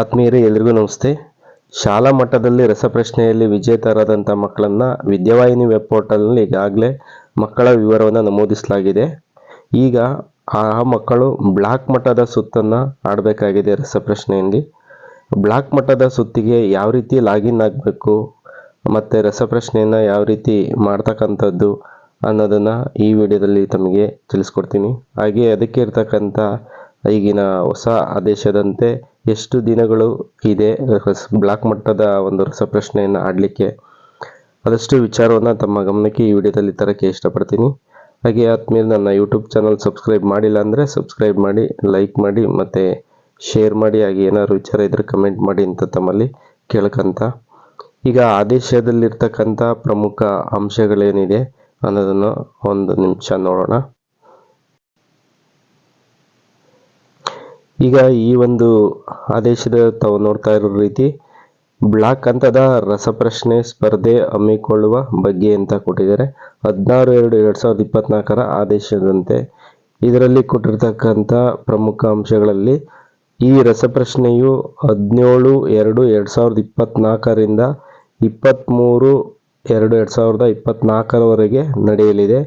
ಆತ್ಮೀಯರೇ, ಎಲ್ರಿಗೂ ನಮಸ್ತೆ. ಶಾಲಾ ಮಟ್ಟದಲ್ಲಿ ರಸಪ್ರಶ್ನೆಯಲ್ಲಿ ವಿಜೇತರಾದಂಥ ಮಕ್ಕಳನ್ನು ವಿದ್ಯಾವಾಹಿನಿ ವೆಬ್ ಪೋರ್ಟಲ್ನಲ್ಲಿ ಈಗಾಗಲೇ ಮಕ್ಕಳ ವಿವರವನ್ನು ನಮೂದಿಸಲಾಗಿದೆ. ಈಗ ಆ ಮಕ್ಕಳು ಬ್ಲಾಕ್ ಮಟ್ಟದ ಸುತ್ತನ್ನು ಆಡಬೇಕಾಗಿದೆ ರಸಪ್ರಶ್ನೆಯಲ್ಲಿ. ಬ್ಲಾಕ್ ಮಟ್ಟದ ಸುತ್ತಿಗೆ ಯಾವ ರೀತಿ ಲಾಗಿನ್ ಆಗಬೇಕು, ಮತ್ತು ರಸಪ್ರಶ್ನೆಯನ್ನು ಯಾವ ರೀತಿ ಮಾಡ್ತಕ್ಕಂಥದ್ದು ಅನ್ನೋದನ್ನು ಈ ವಿಡಿಯೋದಲ್ಲಿ ತಮಗೆ ತಿಳಿಸ್ಕೊಡ್ತೀನಿ. ಹಾಗೆ ಅದಕ್ಕೆ ಇರ್ತಕ್ಕಂಥ ಈಗಿನ ಹೊಸ ಆದೇಶದಂತೆ ಎಷ್ಟು ದಿನಗಳು ಇದೆ ಬ್ಲಾಕ್ ಮಟ್ಟದ ಒಂದು ರಸಪ್ರಶ್ನೆಯನ್ನು ಆಡಲಿಕ್ಕೆ ಆದಷ್ಟು ವಿಚಾರವನ್ನು ತಮ್ಮ ಗಮನಕ್ಕೆ ಈ ವಿಡಿಯೋದಲ್ಲಿ ತರಕ್ಕೆ ಇಷ್ಟಪಡ್ತೀನಿ. ಹಾಗೆ ಆದ್ಮೇಲೆ ನನ್ನ ಯೂಟ್ಯೂಬ್ ಚಾನಲ್ ಸಬ್ಸ್ಕ್ರೈಬ್ ಮಾಡಿಲ್ಲ ಅಂದರೆ ಸಬ್ಸ್ಕ್ರೈಬ್ ಮಾಡಿ ಲೈಕ್ ಮಾಡಿ, ಮತ್ತು ಶೇರ್ ಮಾಡಿ, ಹಾಗೆ ಏನಾದ್ರು ವಿಚಾರ ಇದ್ದರೆ ಕಮೆಂಟ್ ಮಾಡಿ ಅಂತ ತಮ್ಮಲ್ಲಿ ಕೇಳ್ಕಂತ. ಈಗ ಆದೇಶದಲ್ಲಿರ್ತಕ್ಕಂಥ ಪ್ರಮುಖ ಅಂಶಗಳೇನಿದೆ ಅನ್ನೋದನ್ನು ಒಂದು ನಿಮಿಷ ನೋಡೋಣ. ಈಗ ಈ ಒಂದು ಆದೇಶದ ತಾವು ನೋಡ್ತಾ ಇರೋ ರೀತಿ ಬ್ಲಾಕ್ ಹಂತದ ರಸಪ್ರಶ್ನೆ ಸ್ಪರ್ಧೆ ಹಮ್ಮಿಕೊಳ್ಳುವ ಬಗ್ಗೆ ಅಂತ ಕೊಟ್ಟಿದ್ದಾರೆ. ಹದಿನಾರು ಎರಡು ಎರಡು ಸಾವಿರದ ಇಪ್ಪತ್ನಾಲ್ಕರ ಆದೇಶದಂತೆ ಇದರಲ್ಲಿ ಕೊಟ್ಟಿರ್ತಕ್ಕಂಥ ಪ್ರಮುಖ ಅಂಶಗಳಲ್ಲಿ ಈ ರಸಪ್ರಶ್ನೆಯು ಹದಿನೇಳು ಎರಡು ಎರಡು ಸಾವಿರದ ಇಪ್ಪತ್ನಾಲ್ಕರಿಂದ ಇಪ್ಪತ್ತ್ಮೂರು ಎರಡು ಎರಡು ಸಾವಿರದ ಇಪ್ಪತ್ನಾಲ್ಕರವರೆಗೆ ನಡೆಯಲಿದೆ.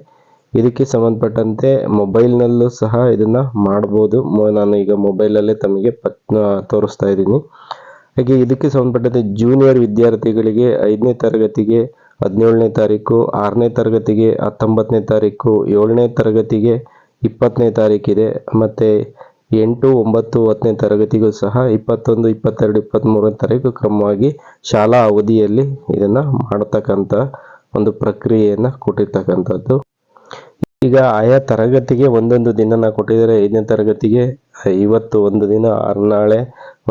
ಇದಕ್ಕೆ ಸಂಬಂಧಪಟ್ಟಂತೆ ಮೊಬೈಲ್ನಲ್ಲೂ ಸಹ ಇದನ್ನು ಮಾಡ್ಬೋದು. ನಾನು ಈಗ ಮೊಬೈಲಲ್ಲೇ ತಮಗೆ ಪತ್ ತೋರಿಸ್ತಾ ಇದ್ದೀನಿ. ಹಾಗೆ ಇದಕ್ಕೆ ಸಂಬಂಧಪಟ್ಟಂತೆ ಜೂನಿಯರ್ ವಿದ್ಯಾರ್ಥಿಗಳಿಗೆ ಐದನೇ ತರಗತಿಗೆ ಹದಿನೇಳನೇ ತಾರೀಕು, ಆರನೇ ತರಗತಿಗೆ ಹತ್ತೊಂಬತ್ತನೇ ತಾರೀಕು, ಏಳನೇ ತರಗತಿಗೆ ಇಪ್ಪತ್ತನೇ ತಾರೀಕಿದೆ. ಮತ್ತು ಎಂಟು, ಒಂಬತ್ತು, ಹತ್ತನೇ ತರಗತಿಗೂ ಸಹ ಇಪ್ಪತ್ತೊಂದು, ಇಪ್ಪತ್ತೆರಡು ಇಪ್ಪತ್ತ್ಮೂರನೇ ತಾರೀಕು ಕ್ರಮವಾಗಿ ಶಾಲಾ ಅವಧಿಯಲ್ಲಿ ಇದನ್ನು ಮಾಡತಕ್ಕಂಥ ಒಂದು ಪ್ರಕ್ರಿಯೆಯನ್ನು ಕೊಟ್ಟಿರ್ತಕ್ಕಂಥದ್ದು. ಈಗ ಆಯಾ ತರಗತಿಗೆ ಒಂದೊಂದು ದಿನನ ಕೊಟ್ಟಿದ್ದಾರೆ ಐದನೇ ತರಗತಿಗೆ ಇವತ್ತು ಒಂದು ದಿನ ನಾಳೆ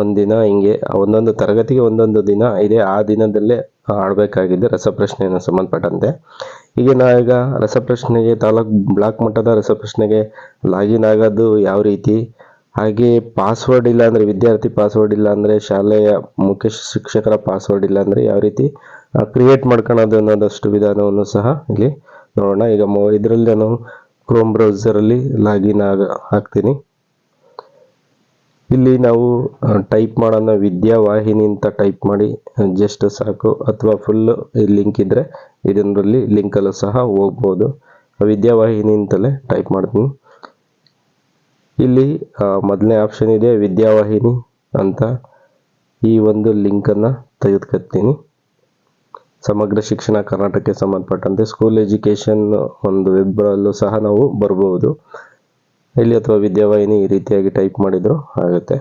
ಒಂದು ದಿನ, ಹಿಂಗೆ ಒಂದೊಂದು ತರಗತಿಗೆ ಒಂದೊಂದು ದಿನ, ಇದೆ ಆ ದಿನದಲ್ಲೇ ಆಡಬೇಕಾಗಿದೆ ರಸಪ್ರಶ್ನೆಯನ್ನು ಸಂಬಂಧಪಟ್ಟಂತೆ. ಈಗ ನಾವೀಗ ರಸಪ್ರಶ್ನೆಗೆ ತಾಲೂಕ್ ಬ್ಲಾಕ್ ಮಟ್ಟದ ರಸಪ್ರಶ್ನೆಗೆ ಲಾಗಿನ್ ಆಗೋದು ಯಾವ ರೀತಿ? ಹಾಗೆ ಪಾಸ್ವರ್ಡ್ ಇಲ್ಲ ಅಂದರೆ, ವಿದ್ಯಾರ್ಥಿ ಪಾಸ್ವರ್ಡ್ ಇಲ್ಲ ಅಂದರೆ, ಶಾಲೆಯ ಮುಖ್ಯ ಶಿಕ್ಷಕರ ಪಾಸ್ವರ್ಡ್ ಇಲ್ಲ ಅಂದರೆ ಯಾವ ರೀತಿ? ಕ್ರಿಯೇಟ್ ಮಾಡ್ಕೊಳ್ಳೋದು ಅನ್ನೋದಷ್ಟು ವಿಧಾನವನ್ನು ಸಹ ಇಲ್ಲಿ ನೋಡೋಣ. ಈಗ ಇದರಲ್ಲಿ ನಾನು ಕ್ರೋಮ್ ಬ್ರೌಸರಲ್ಲಿ ಲಾಗಿನ್ ಆಗ, ಹಾಕ್ತೀನಿ. ಇಲ್ಲಿ ನಾವು ಟೈಪ್ ಮಾಡೋಣ. ವಿದ್ಯಾವಾಹಿನಿ ಅಂತ ಟೈಪ್ ಮಾಡಿ ಜಸ್ಟ್ ಸಾಕು. ಅಥವಾ ಫುಲ್ ಲಿಂಕ್ ಇದ್ದರೆ ಇದರಲ್ಲಿ ಲಿಂಕಲ್ಲೂ ಸಹ ಹೋಗ್ಬೋದು. ವಿದ್ಯಾವಾಹಿನಿ ಅಂತಲೇ ಟೈಪ್ ಮಾಡ್ತೀನಿ. ಇಲ್ಲಿ ಮೊದಲನೇ ಆಪ್ಷನ್ ಇದೆ ವಿದ್ಯಾವಾಹಿನಿ ಅಂತ. ಈ ಒಂದು ಲಿಂಕನ್ನು ತೆಗೆದುಕೊತೀನಿ ಸಮಗ್ರ ಶಿಕ್ಷಣ ಕರ್ನಾಟಕಕ್ಕೆ ಸಂಬಂಧಪಟ್ಟಂತೆ ಸ್ಕೂಲ್ ಎಜುಕೇಷನ್ ಒಂದು ವೆಬ್ಬರಲ್ಲೂ ಸಹ ನಾವು ಬರಬಹುದು. ಇಲ್ಲಿ ಅಥವಾ ವಿದ್ಯಾವಾಹಿನಿ ಈ ರೀತಿಯಾಗಿ ಟೈಪ್ ಮಾಡಿದ್ರು ಆಗುತ್ತೆ.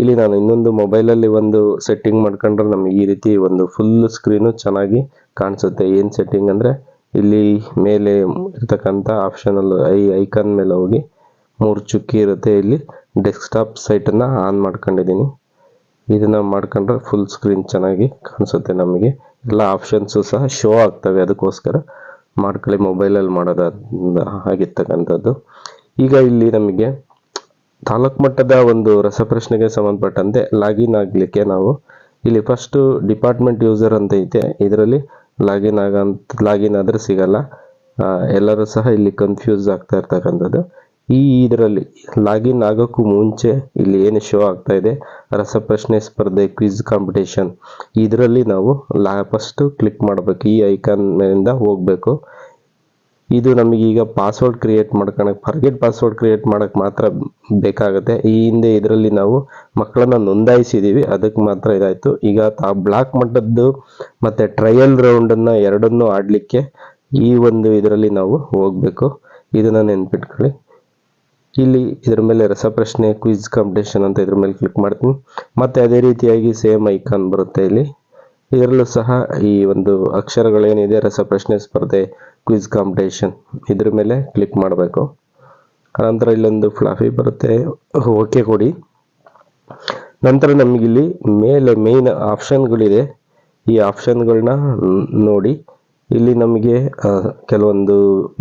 ಇಲ್ಲಿ ನಾನು ಇನ್ನೊಂದು ಮೊಬೈಲಲ್ಲಿ ಒಂದು ಸೆಟ್ಟಿಂಗ್ ಮಾಡ್ಕೊಂಡ್ರೆ ನಮಗೆ ಈ ರೀತಿ ಒಂದು ಫುಲ್ ಸ್ಕ್ರೀನು ಚೆನ್ನಾಗಿ ಕಾಣಿಸುತ್ತೆ. ಏನು ಸೆಟ್ಟಿಂಗ್ ಅಂದರೆ ಇಲ್ಲಿ ಮೇಲೆ ಇರ್ತಕ್ಕಂಥ ಆಪ್ಷನಲ್ಲಿ ಐ ಐಕಾನ್ ಮೇಲೆ ಹೋಗಿ ಮೂರು ಚುಕ್ಕಿ ಇರುತ್ತೆ. ಇಲ್ಲಿ ಡೆಸ್ಕ್ಟಾಪ್ ಸೈಟನ್ನು ಆನ್ ಮಾಡ್ಕೊಂಡಿದ್ದೀನಿ. ಇದನ್ನು ಮಾಡ್ಕೊಂಡ್ರೆ ಫುಲ್ ಸ್ಕ್ರೀನ್ ಚೆನ್ನಾಗಿ ಕಾಣಿಸುತ್ತೆ ನಮಗೆ. ಎಲ್ಲ ಆಪ್ಷನ್ಸು ಸಹ ಶೋ ಆಗ್ತವೆ. ಅದಕ್ಕೋಸ್ಕರ ಮಾಡ್ಕೊಳ್ಳಿ. ಮೊಬೈಲಲ್ಲಿ ಮಾಡೋದ ಆಗಿರ್ತಕ್ಕಂಥದ್ದು. ಈಗ ಇಲ್ಲಿ ನಮಗೆ ತಾಲೂಕು ಮಟ್ಟದ ಒಂದು ರಸಪ್ರಶ್ನೆಗೆ ಸಂಬಂಧಪಟ್ಟಂತೆ ಲಾಗಿನ್ ಆಗಲಿಕ್ಕೆ ನಾವು ಇಲ್ಲಿ ಫಸ್ಟು ಡಿಪಾರ್ಟ್ಮೆಂಟ್ ಯೂಸರ್ ಅಂತ ಐತೆ. ಇದರಲ್ಲಿ ಲಾಗಿನ್ ಆಗ ಲಾಗಿನ್ ಆದರೆ ಸಿಗಲ್ಲ. ಎಲ್ಲರೂ ಸಹ ಇಲ್ಲಿ ಕನ್ಫ್ಯೂಸ್ ಆಗ್ತಾ ಇರ್ತಕ್ಕಂಥದ್ದು. ಈ ಇದರಲ್ಲಿ ಲಾಗಿನ್ ಆಗೋಕ್ಕೂ ಮುಂಚೆ ಇಲ್ಲಿ ಏನು ಶೋ ಆಗ್ತಾ ಇದೆ, ರಸಪ್ರಶ್ನೆ ಸ್ಪರ್ಧೆ ಕ್ವಿಜ್ ಕಾಂಪಿಟೇಷನ್. ಇದರಲ್ಲಿ ನಾವು ಲಾ ಫಸ್ಟು ಕ್ಲಿಕ್ ಮಾಡಬೇಕು, ಈ ಐಕಾನ್ ಮೇಲಿಂದ ಹೋಗಬೇಕು. ಇದು ನಮಗೀಗ ಪಾಸ್ವರ್ಡ್ ಕ್ರಿಯೇಟ್ ಮಾಡ್ಕೊಳಕ್ಕೆ ಫರ್ಗೆಟ್ ಪಾಸ್ವರ್ಡ್ ಕ್ರಿಯೇಟ್ ಮಾಡೋಕ್ಕೆ ಮಾತ್ರ ಬೇಕಾಗುತ್ತೆ. ಈ ಹಿಂದೆ ಇದರಲ್ಲಿ ನಾವು ಮಕ್ಕಳನ್ನ ನೋಂದಾಯಿಸಿದ್ದೀವಿ ಅದಕ್ಕೆ ಮಾತ್ರ ಇದಾಯಿತು. ಈಗ ಆ ಬ್ಲಾಕ್ ಮಟ್ಟದ್ದು ಮತ್ತು ಟ್ರಯಲ್ ರೌಂಡನ್ನು ಎರಡನ್ನೂ ಆಡಲಿಕ್ಕೆ ಈ ಒಂದು ಇದರಲ್ಲಿ ನಾವು ಹೋಗಬೇಕು. ಇದನ್ನು ನೆನ್ಪಿಟ್ಕೊಳ್ಳಿ. ಇಲ್ಲಿ ಇದ್ರ ಮೇಲೆ ರಸಪ್ರಶ್ನೆ ಕ್ವಿಜ್ ಕಾಂಪಿಟೇಷನ್ ಅಂತ ಇದ್ರ ಮೇಲೆ ಕ್ಲಿಕ್ ಮಾಡ್ತೀನಿ. ಮತ್ತು ಅದೇ ರೀತಿಯಾಗಿ ಸೇಮ್ ಐಕಾನ್ ಬರುತ್ತೆ ಇಲ್ಲಿ. ಇದರಲ್ಲೂ ಸಹ ಈ ಒಂದು ಅಕ್ಷರಗಳೇನಿದೆ ರಸಪ್ರಶ್ನೆ ಸ್ಪರ್ಧೆ ಕ್ವಿಜ್ ಕಾಂಪಿಟೇಷನ್ ಇದ್ರ ಮೇಲೆ ಕ್ಲಿಕ್ ಮಾಡಬೇಕು. ಅನಂತರ ಇಲ್ಲೊಂದು ಫ್ಲಾಫಿ ಬರುತ್ತೆ. ಓಕೆ ಕೊಡಿ. ನಂತರ ನಮಗಿಲ್ಲಿ ಮೇಲೆ ಮೇಯ್ನ್ ಆಪ್ಷನ್ಗಳಿದೆ ಈ ಆಪ್ಷನ್ಗಳನ್ನ ನೋಡಿ. ಇಲ್ಲಿ ನಮಗೆ ಕೆಲವೊಂದು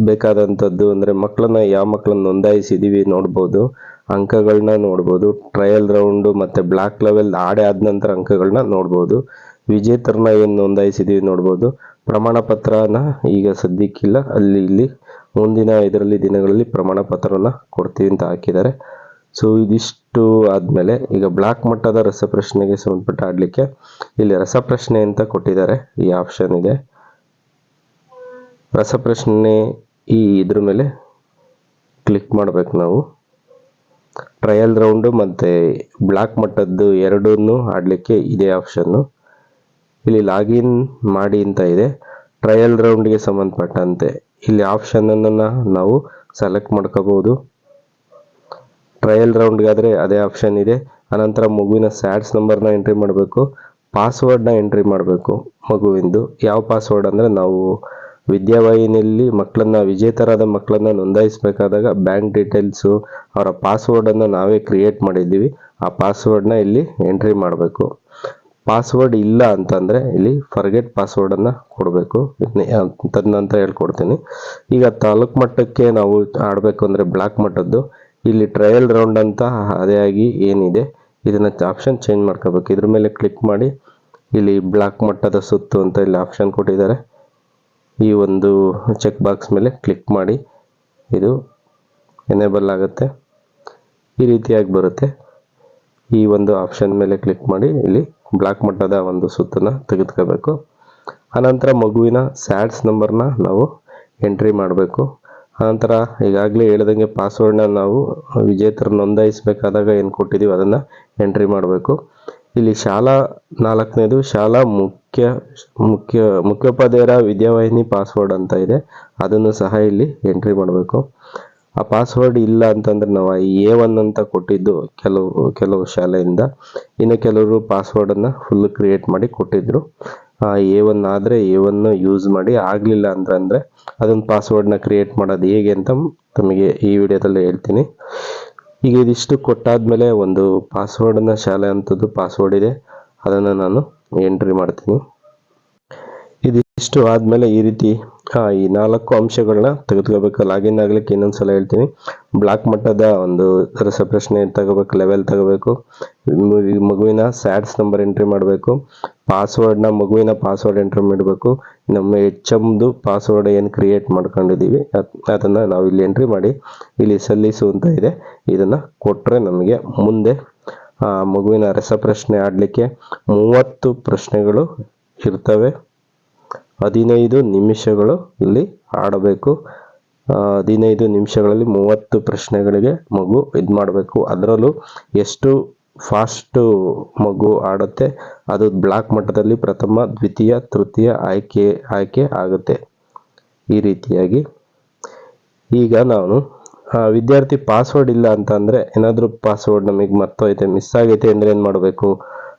ಬೇಕಾದಂಥದ್ದು ಅಂದರೆ ಮಕ್ಕಳನ್ನ ಯಾವ ಮಕ್ಕಳನ್ನ ನೋಂದಾಯಿಸಿದ್ದೀವಿ ನೋಡ್ಬೋದು ಅಂಕಗಳನ್ನ ನೋಡ್ಬೋದು ಟ್ರಯಲ್ ರೌಂಡು ಮತ್ತು ಬ್ಲಾಕ್ ಲೆವೆಲ್ ಆಡೆ ಆದ ನಂತರ ಅಂಕಗಳನ್ನ ನೋಡ್ಬೋದು, ವಿಜೇತರನ್ನ ಏನು ನೋಂದಾಯಿಸಿದ್ದೀವಿ ನೋಡ್ಬೋದು ಪ್ರಮಾಣ ಪತ್ರನ ಈಗ ಸದ್ಯಕ್ಕಿಲ್ಲ, ಅಲ್ಲಿ ಇಲ್ಲಿ ಮುಂದಿನ ಇದರಲ್ಲಿ ದಿನಗಳಲ್ಲಿ ಪ್ರಮಾಣ ಪತ್ರವನ್ನು ಕೊಡ್ತೀವಿ ಅಂತ ಹಾಕಿದ್ದಾರೆ. ಸೊ ಇದಿಷ್ಟು ಆದಮೇಲೆ ಈಗ ಬ್ಲಾಕ್ ಮಟ್ಟದ ರಸಪ್ರಶ್ನೆಗೆ ಸಂಬಂಧಪಟ್ಟ ಆಡಲಿಕ್ಕೆ ಇಲ್ಲಿ ರಸಪ್ರಶ್ನೆ ಅಂತ ಕೊಟ್ಟಿದ್ದಾರೆ, ಈ ಆಪ್ಷನ್ ಇದೆ. ರಸಪ್ರಶ್ನೆ ಈ ಇದ್ರ ಮೇಲೆ ಕ್ಲಿಕ್ ಮಾಡಬೇಕು ನಾವು. ಟ್ರಯಲ್ ರೌಂಡು ಮತ್ತು ಬ್ಲಾಕ್ ಮಟ್ಟದ್ದು ಎರಡನ್ನೂ ಆಡಲಿಕ್ಕೆ ಇದೇ ಆಪ್ಷನ್ನು ಇಲ್ಲಿ ಲಾಗಿನ್ ಮಾಡಿ ಅಂತ ಇದೆ. ಟ್ರಯಲ್ ರೌಂಡ್ಗೆ ಸಂಬಂಧಪಟ್ಟಂತೆ ಇಲ್ಲಿ ಆಪ್ಷನನ್ನು ನಾವು ಸೆಲೆಕ್ಟ್ ಮಾಡ್ಕೋಬೋದು ಟ್ರಯಲ್ ರೌಂಡ್ಗಾದರೆ ಅದೇ ಆಪ್ಷನ್ ಇದೆ. ಅನಂತರ ಮಗುವಿನ ಸ್ಯಾಡ್ಸ್ ನಂಬರ್ನ ಎಂಟ್ರಿ ಮಾಡಬೇಕು. ಪಾಸ್ವರ್ಡ್ನ ಎಂಟ್ರಿ ಮಾಡಬೇಕು ಮಗುವಿಂದು. ಯಾವ ಪಾಸ್ವರ್ಡ್ ಅಂದರೆ ನಾವು ವಿದ್ಯಾವಾಹಿನಿಯಲ್ಲಿ ಮಕ್ಕಳನ್ನ, ವಿಜೇತರಾದ ಮಕ್ಕಳನ್ನ ನೋಂದಾಯಿಸಬೇಕಾದಾಗ ಬ್ಯಾಂಕ್ ಡೀಟೇಲ್ಸು ಅವರ ಪಾಸ್ವರ್ಡನ್ನು ನಾವೇ ಕ್ರಿಯೇಟ್ ಮಾಡಿದ್ದೀವಿ. ಆ ಪಾಸ್ವರ್ಡ್ನ ಇಲ್ಲಿ ಎಂಟ್ರಿ ಮಾಡಬೇಕು. ಪಾಸ್ವರ್ಡ್ ಇಲ್ಲ ಅಂತಂದರೆ ಇಲ್ಲಿ ಫರ್ಗೆಟ್ ಪಾಸ್ವರ್ಡನ್ನು ಕೊಡಬೇಕು. ತದನಂತ ಹೇಳ್ಕೊಡ್ತೀನಿ. ಈಗ ತಾಲೂಕು ಮಟ್ಟಕ್ಕೆ ನಾವು ಆಡಬೇಕು ಅಂದರೆ ಬ್ಲಾಕ್ ಮಟ್ಟದ್ದು. ಇಲ್ಲಿ ಟ್ರಯಲ್ ರೌಂಡ್ ಅಂತ ಅದೇ ಆಗಿ ಏನಿದೆ, ಇದನ್ನು ಆಪ್ಷನ್ ಚೇಂಜ್ ಮಾಡ್ಕೋಬೇಕು. ಇದ್ರ ಮೇಲೆ ಕ್ಲಿಕ್ ಮಾಡಿ ಇಲ್ಲಿ ಬ್ಲಾಕ್ ಮಟ್ಟದ ಸುತ್ತು ಅಂತ ಇಲ್ಲಿ ಆಪ್ಷನ್ ಕೊಟ್ಟಿದ್ದಾರೆ. ಈ ಒಂದು ಚೆಕ್ ಬಾಕ್ಸ್ ಮೇಲೆ ಕ್ಲಿಕ್ ಮಾಡಿ ಇದು ಎನೇಬಲ್ ಆಗುತ್ತೆ. ಈ ರೀತಿಯಾಗಿ ಬರುತ್ತೆ. ಈ ಒಂದು ಆಪ್ಷನ್ ಮೇಲೆ ಕ್ಲಿಕ್ ಮಾಡಿ ಇಲ್ಲಿ ಬ್ಲಾಕ್ ಮಟ್ಟದ ಒಂದು ಸುತ್ತನ್ನು ತೆಗೆದುಕೋಬೇಕು. ಆನಂತರ ಮಗುವಿನ ಸ್ಯಾಡ್ಸ್ ನಂಬರ್ನ ನಾವು ಎಂಟ್ರಿ ಮಾಡಬೇಕು. ಆನಂತರ ಈಗಾಗಲೇ ಹೇಳ್ದಂಗೆ ಪಾಸ್ವರ್ಡ್ನ ನಾವು ವಿಜೇತರು ನೋಂದಾಯಿಸಬೇಕಾದಾಗ ಏನು ಕೊಟ್ಟಿದ್ದೀವಿ? ಅದನ್ನು ಎಂಟ್ರಿ ಮಾಡಬೇಕು. ಇಲ್ಲಿ ಶಾಲಾ ನಾಲ್ಕನೇದು ಶಾಲಾ ಮುಖ್ಯ ಮುಖ್ಯ, ಮುಖ್ಯೋಪಾಧ್ಯಾಯರ ವಿದ್ಯಾವಾಹಿನಿ ಪಾಸ್ವರ್ಡ್ ಅಂತ ಇದೆ. ಅದನ್ನು ಸಹ ಇಲ್ಲಿ ಎಂಟ್ರಿ ಮಾಡಬೇಕು. ಆ ಪಾಸ್ವರ್ಡ್ ಇಲ್ಲ ಅಂತಂದ್ರೆ ನಾವು ಎ ಒನ್ ಅಂತ ಕೊಟ್ಟಿದ್ದು ಕೆಲವು ಕೆಲವು ಶಾಲೆಯಿಂದ. ಇನ್ನು ಕೆಲವರು ಪಾಸ್ವರ್ಡನ್ನು ಫುಲ್ ಕ್ರಿಯೇಟ್ ಮಾಡಿ ಕೊಟ್ಟಿದ್ರು. ಆ ಎ ಒನ್ ಆದರೆ ಎ ಒನ್ ಯೂಸ್ ಮಾಡಿ ಆಗಲಿಲ್ಲ ಅಂದರೆ ಅದೊಂದು ಪಾಸ್ವರ್ಡ್ನ ಕ್ರಿಯೇಟ್ ಮಾಡೋದು ಹೇಗೆ ಅಂತ ತಮಗೆ ಈ ವಿಡಿಯೋದಲ್ಲಿ ಹೇಳ್ತೀನಿ. ಈಗ ಇದಿಷ್ಟು ಕೊಟ್ಟಾದ್ಮೇಲೆ ಒಂದು ಪಾಸ್ವರ್ಡನ್ನು ಶಾಲೆ ಅಂತದ್ದು ಪಾಸ್ವರ್ಡ್ ಇದೆ. ಅದನ್ನು ನಾನು ಎಂಟ್ರಿ ಮಾಡ್ತೀನಿ. ಇದಿಷ್ಟು ಆದಮೇಲೆ ಈ ರೀತಿ ಈ ನಾಲ್ಕು ಅಂಶಗಳನ್ನ ತೆಗೆದುಕೋಬೇಕು. ಲಾಗಿನ್ ಆಗ್ಲಿಕ್ಕೆ ಇನ್ನೊಂದು ಸಲ ಹೇಳ್ತೀನಿ. ಬ್ಲಾಕ್ ಮಟ್ಟದ ಒಂದು ರಸಪ್ರಶ್ನೆ ತಗೋಬೇಕು ಲೆವೆಲ್ ತಗೋಬೇಕು. ಮಗುವಿನ ಸ್ಯಾಡ್ಸ್ ನಂಬರ್ ಎಂಟ್ರಿ ಮಾಡಬೇಕು. ಪಾಸ್ವರ್ಡ್ನ ಮಗುವಿನ ಪಾಸ್ವರ್ಡ್ ಎಂಟ್ರಿ ಮಾಡಬೇಕು. ನಮ್ಮ ಎಚ್ ಪಾಸ್ವರ್ಡ್ ಏನು ಕ್ರಿಯೇಟ್ ಮಾಡ್ಕೊಂಡಿದ್ದೀವಿ, ಅದ್- ಅದನ್ನು ನಾವು ಇಲ್ಲಿ ಎಂಟ್ರಿ ಮಾಡಿ ಇಲ್ಲಿ ಸಲ್ಲಿಸು ಅಂತ ಇದೆ. ಇದನ್ನು ಕೊಟ್ಟರೆ ನಮಗೆ ಮುಂದೆ ಮಗುವಿನ ರಸಪ್ರಶ್ನೆ ಆಡಲಿಕ್ಕೆ ಮೂವತ್ತು ಪ್ರಶ್ನೆಗಳು ಇರ್ತವೆ. ಹದಿನೈದು ನಿಮಿಷಗಳು ಇಲ್ಲಿ ಆಡಬೇಕು. ಹದಿನೈದು ನಿಮಿಷಗಳಲ್ಲಿ ಮೂವತ್ತು ಪ್ರಶ್ನೆಗಳಿಗೆ ಮಗು ಇದು ಮಾಡಬೇಕು. ಅದರಲ್ಲೂ ಎಷ್ಟು ಫಾಸ್ಟು ಮಗು ಆಡುತ್ತೆ, ಅದು ಬ್ಲಾಕ್ ಮಟ್ಟದಲ್ಲಿ ಪ್ರಥಮ, ದ್ವಿತೀಯ, ತೃತೀಯ ಆಯ್ಕೆ ಆಯ್ಕೆ ಆಗುತ್ತೆ. ಈ ರೀತಿಯಾಗಿ. ಈಗ ನಾನು ವಿದ್ಯಾರ್ಥಿ ಪಾಸ್ವರ್ಡ್ ಇಲ್ಲ ಅಂತಂದರೆ ಏನಾದರೂ ಪಾಸ್ವರ್ಡ್ ನಮಗೆ ಮರ್ತೋಯ್ತೆ ಮಿಸ್ ಆಗೈತೆ ಅಂದರೆ ಏನು ಮಾಡಬೇಕು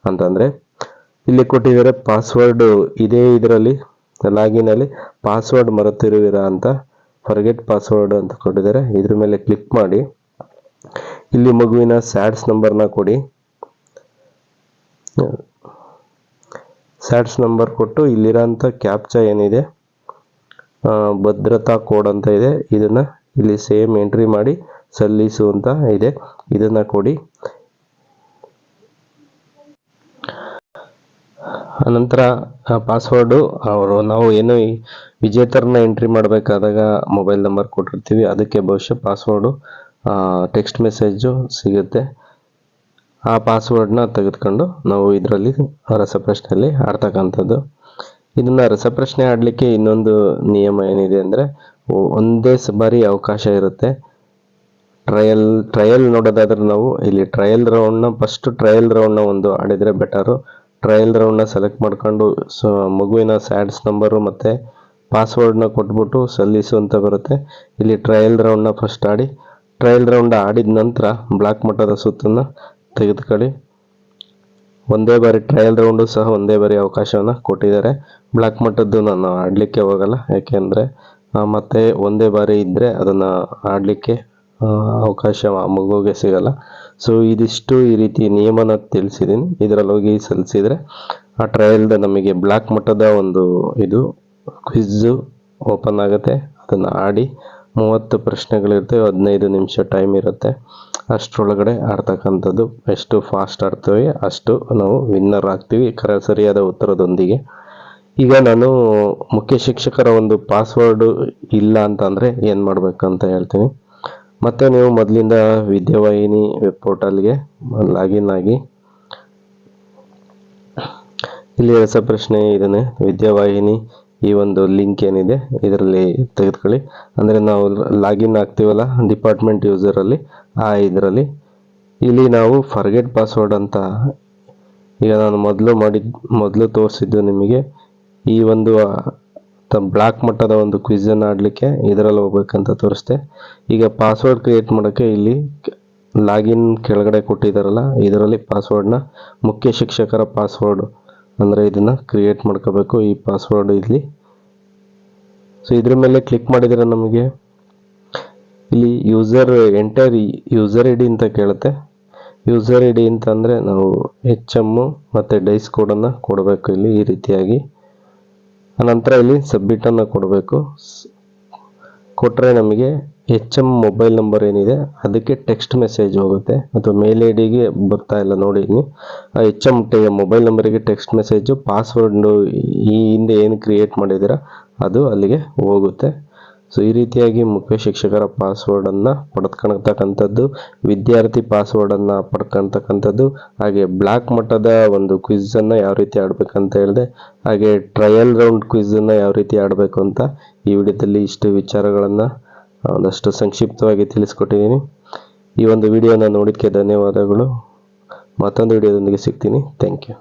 ಅಂತಂದರೆ, ಇಲ್ಲಿ ಕೊಟ್ಟಿದ್ದಾರೆ ಪಾಸ್ವರ್ಡು ಇದೇ ಇದರಲ್ಲಿ. ಲಾಗಿನಲ್ಲಿ ಪಾಸ್ವರ್ಡ್ ಮರೆತಿರುವಿರಾ ಅಂತ ಫರ್ಗೆಟ್ ಪಾಸ್ವರ್ಡ್ ಅಂತ ಕೊಟ್ಟಿದ್ದಾರೆ ಇದ್ರ ಮೇಲೆ ಕ್ಲಿಕ್ ಮಾಡಿ. ಇಲ್ಲಿ ಮಗುವಿನ ಸ್ಯಾಡ್ಸ್ ನಂಬರ್ನ ಕೊಡಿ. ಸ್ಯಾಡ್ಸ್ ನಂಬರ್ ಕೊಟ್ಟು ಇಲ್ಲಿರೋಂಥ ಕ್ಯಾಪ್ಚಾ ಏನಿದೆ ಭದ್ರತಾ ಕೋಡ್ ಅಂತ ಇದೆ. ಇದನ್ನು ಇಲ್ಲಿ ಸೇಮ್ ಎಂಟ್ರಿ ಮಾಡಿ ಸಲ್ಲಿಸು ಅಂತ ಇದೆ. ಇದನ್ನು ಕೊಡಿ. ಅನಂತರ ಪಾಸ್ವರ್ಡು ಅವರು ನಾವು ಏನು ವಿಜೇತರನ್ನ ಎಂಟ್ರಿ ಮಾಡಬೇಕಾದಾಗ ಮೊಬೈಲ್ ನಂಬರ್ ಕೊಟ್ಟಿರ್ತೀವಿ. ಅದಕ್ಕೆ ಬಹುಶಃ ಪಾಸ್ವರ್ಡು ಟೆಕ್ಸ್ಟ್ ಮೆಸೇಜು ಸಿಗುತ್ತೆ. ಆ ಪಾಸ್ವರ್ಡ್ನ ತೆಗೆದುಕೊಂಡು ನಾವು ಇದರಲ್ಲಿ ರಸಪ್ರಶ್ನೆಯಲ್ಲಿ ಆಡ್ತಕ್ಕಂಥದ್ದು. ಇದನ್ನು ರಸಪ್ರಶ್ನೆ ಆಡಲಿಕ್ಕೆ ಇನ್ನೊಂದು ನಿಯಮ ಏನಿದೆ ಅಂದರೆ ಒಂದೇ ಬಾರಿ ಅವಕಾಶ ಇರುತ್ತೆ. ಟ್ರಯಲ್ ಟ್ರಯಲ್ ನೋಡೋದಾದ್ರೆ ನಾವು ಇಲ್ಲಿ ಟ್ರಯಲ್ ರೌಂಡ್ನ ಫಸ್ಟ್ ಟ್ರಯಲ್ ರೌಂಡ್ನ ಒಂದು ಆಡಿದರೆ ಬೆಟರು ಟ್ರಯಲ್ ರೌಂಡ್ನ ಸೆಲೆಕ್ಟ್ ಮಾಡ್ಕೊಂಡು, ಸೊ, ಮಗುವಿನ ಸ್ಯಾಡ್ಸ್ ನಂಬರು ಮತ್ತು ಪಾಸ್ವರ್ಡ್ನ ಕೊಟ್ಬಿಟ್ಟು ಸಲ್ಲಿಸು ಅಂತ ಬರುತ್ತೆ. ಇಲ್ಲಿ ಟ್ರಯಲ್ ರೌಂಡ್ನ ಫಸ್ಟ್ ಆಡಿ ಟ್ರಯಲ್ ರೌಂಡ್ ಆಡಿದ ನಂತರ ಬ್ಲಾಕ್ ಮಟ್ಟದ ಸುತ್ತನ್ನು ತೆಗೆದುಕೊಳ್ಳಿ. ಒಂದೇ ಬಾರಿ ಟ್ರಯಲ್ ರೌಂಡು ಸಹ ಒಂದೇ ಬಾರಿ ಅವಕಾಶವನ್ನು ಕೊಟ್ಟಿದ್ದಾರೆ. ಬ್ಲಾಕ್ ಮಟ್ಟದ್ದು ನಾನು ಆಡಲಿಕ್ಕೆ ಹೋಗಲ್ಲ, ಯಾಕೆಂದರೆ ಮತ್ತೆ ಒಂದೇ ಬಾರಿ ಇದ್ದರೆ ಅದನ್ನು ಆಡಲಿಕ್ಕೆ ಅವಕಾಶ ಮಗುಗೆ ಸಿಗಲ್ಲ. ಸೊ ಇದಿಷ್ಟು ಈ ರೀತಿ ನಿಯಮನ ತಿಳಿಸಿದ್ದೀನಿ ಇದರಲ್ಲಿ ಹೋಗಿ ಸಲ್ಲಿಸಿದರೆ ಆ ಟ್ರಯಲ್ದ ನಮಗೆ ಬ್ಲ್ಯಾಕ್ ಮಟ್ಟದ ಒಂದು ಇದು ಕ್ವಿಜ್ಜು ಓಪನ್ ಆಗುತ್ತೆ. ಅದನ್ನು ಆಡಿ ಮೂವತ್ತು ಪ್ರಶ್ನೆಗಳಿರ್ತವೆ, ಹದಿನೈದು ನಿಮಿಷ ಟೈಮ್ ಇರುತ್ತೆ. ಅಷ್ಟರೊಳಗಡೆ ಆಡ್ತಕ್ಕಂಥದ್ದು ಎಷ್ಟು ಫಾಸ್ಟ್ ಆಡ್ತೀವಿ. ಅಷ್ಟು ನಾವು ವಿನ್ನರ್ ಆಗ್ತೀವಿ. ಕರ ಸರಿಯಾದ ಉತ್ತರದೊಂದಿಗೆ. ಈಗ ನಾನು ಮುಖ್ಯ ಶಿಕ್ಷಕರ ಒಂದು ಪಾಸ್ವರ್ಡು ಇಲ್ಲ ಅಂತಂದರೆ ಏನು ಮಾಡಬೇಕಂತ ಹೇಳ್ತೀನಿ. ಮತ್ತು ನೀವು ಮೊದಲಿಂದ ವಿದ್ಯಾವಾಹಿನಿ ವೆಬ್ ಪೋರ್ಟಲ್ಗೆ ಲಾಗಿನ್ ಆಗಿ. ಇಲ್ಲಿ ರಸಪ್ರಶ್ನೆ ಇದನ್ನೇ ವಿದ್ಯಾವಾಹಿನಿ ಈ ಒಂದು ಲಿಂಕ್ ಏನಿದೆ, ಇದರಲ್ಲಿ ತೆಗೆದುಕೊಳ್ಳಿ. ಅಂದರೆ ನಾವು ಲಾಗಿನ್ ಆಗ್ತೀವಲ್ಲ ಡಿಪಾರ್ಟ್ಮೆಂಟ್ ಯೂಸರಲ್ಲಿ ಆ ಇದರಲ್ಲಿ. ಇಲ್ಲಿ ನಾವು ಫರ್ಗೆಟ್ ಪಾಸ್ವರ್ಡ್ ಅಂತ ಈಗ ನಾನು ಮೊದಲು ಮಾಡಿದ, ಮೊದಲು ತೋರಿಸಿದ್ದು ನಿಮಗೆ ಈ ಒಂದು ಬ್ಲಾಕ್ ಮಟ್ಟದ ಒಂದು ಕ್ವಿಝನ್ನು ಆಡಲಿಕ್ಕೆ ಇದರಲ್ಲಿ ಹೋಗ್ಬೇಕಂತ ತೋರಿಸ್ತೆ ಈಗ ಪಾಸ್ವರ್ಡ್ ಕ್ರಿಯೇಟ್ ಮಾಡೋಕ್ಕೆ ಇಲ್ಲಿ ಲಾಗಿನ್ ಕೆಳಗಡೆ ಕೊಟ್ಟಿದ್ದಾರಲ್ಲ ಇದರಲ್ಲಿ ಪಾಸ್ವರ್ಡ್ನ ಮುಖ್ಯ ಶಿಕ್ಷಕರ ಪಾಸ್ವರ್ಡ್ ಅಂದರೆ ಇದನ್ನು ಕ್ರಿಯೇಟ್ ಮಾಡ್ಕೋಬೇಕು ಈ ಪಾಸ್ವರ್ಡ್ ಇಲ್ಲಿ. ಸೊ ಇದ್ರ ಮೇಲೆ ಕ್ಲಿಕ್ ಮಾಡಿದರೆ ನಮಗೆ ಇಲ್ಲಿ user enter user I D ಅಂತ ಕೇಳುತ್ತೆ. ಯೂಸರ್ ಐ ಡಿ ಅಂತ ಅಂದರೆ ನಾವು ಎಚ್ ಎಮ್ಮು ಮತ್ತು ಡೈಸ್ ಕೋಡನ್ನು ಕೊಡಬೇಕು ಇಲ್ಲಿ ಈ ರೀತಿಯಾಗಿ. ಅನಂತರ ಇಲ್ಲಿ ಸಬ್ಮಿಟನ್ನು ಕೊಡಬೇಕು. ಕೊಟ್ಟರೆ ನಮಗೆ ಎಚ್ ಎಂ ಮೊಬೈಲ್ ನಂಬರ್ ಏನಿದೆ, ಅದಕ್ಕೆ ಟೆಕ್ಸ್ಟ್ ಮೆಸೇಜ್ ಹೋಗುತ್ತೆ. ಅಥವಾ ಮೇಲ್ ಐ ಡಿಗೆ ಬರ್ತಾ ಇಲ್ಲ ನೋಡಿ ಆ ಎಚ್ ಎಂ ಟೆ ಮೊಬೈಲ್ ನಂಬರಿಗೆ ಟೆಕ್ಸ್ಟ್ ಮೆಸೇಜು ಪಾಸ್ವರ್ಡ್ ಈ ಹಿಂದೆ ಏನು ಕ್ರಿಯೇಟ್ ಮಾಡಿದ್ದೀರಾ, ಅದು ಅಲ್ಲಿಗೆ ಹೋಗುತ್ತೆ. ಸೊ ಈ ರೀತಿಯಾಗಿ ಮುಖ್ಯ ಶಿಕ್ಷಕರ ಪಾಸ್ವರ್ಡನ್ನು ಪಡೆದ್ಕೊಳ್ತಕ್ಕಂಥದ್ದು ವಿದ್ಯಾರ್ಥಿ ಪಾಸ್ವರ್ಡನ್ನು ಪಡ್ಕೊಳ್ತಕ್ಕಂಥದ್ದು ಹಾಗೆ ಬ್ಲಾಕ್ ಮಟ್ಟದ ಒಂದು ಕ್ವಿಝನ್ನು ಯಾವ ರೀತಿ ಆಡಬೇಕಂತ ಹೇಳಿದೆ, ಹಾಗೆ ಟ್ರಯಲ್ ರೌಂಡ್ ಕ್ವಿಝನ್ನು ಯಾವ ರೀತಿ ಆಡಬೇಕು ಅಂತ ಈ ವಿಡಿಯೋದಲ್ಲಿ ಇಷ್ಟು ವಿಚಾರಗಳನ್ನು ಒಂದಷ್ಟು ಸಂಕ್ಷಿಪ್ತವಾಗಿ ತಿಳಿಸ್ಕೊಟ್ಟಿದ್ದೀನಿ. ಈ ಒಂದು ವಿಡಿಯೋನ ನೋಡಿದ್ದಕ್ಕೆ ಧನ್ಯವಾದಗಳು. ಮತ್ತೊಂದು ವಿಡಿಯೋದೊಂದಿಗೆ ಸಿಗ್ತೀನಿ. Thank you